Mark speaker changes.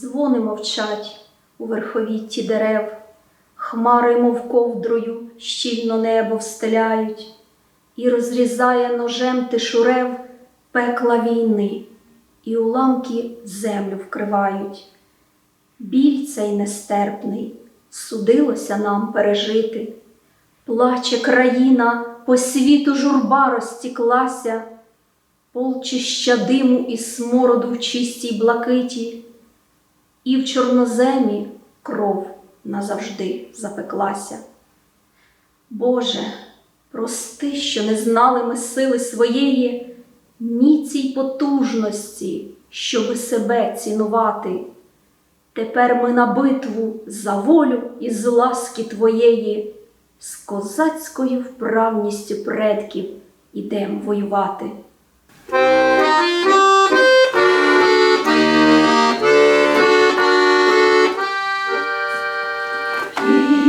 Speaker 1: дзвони мовчать у верховітті дерев, хмари, мов ковдрою, щільно небо встеляють, і розрізає ножем тишурев пекла війни, і уламки землю вкривають. Біль цей нестерпний, судилося нам пережити. Плаче країна, по світу журба розтіклася, полчища диму і смороду в чистій блакиті, і в чорноземі кров назавжди запеклася. Боже, прости, що не знали ми сили своєї, ні цій потужності, щоби себе цінувати. Тепер ми на битву за волю і з ласки Твоєї, з козацькою вправністю предків ідем воювати.
Speaker 2: You.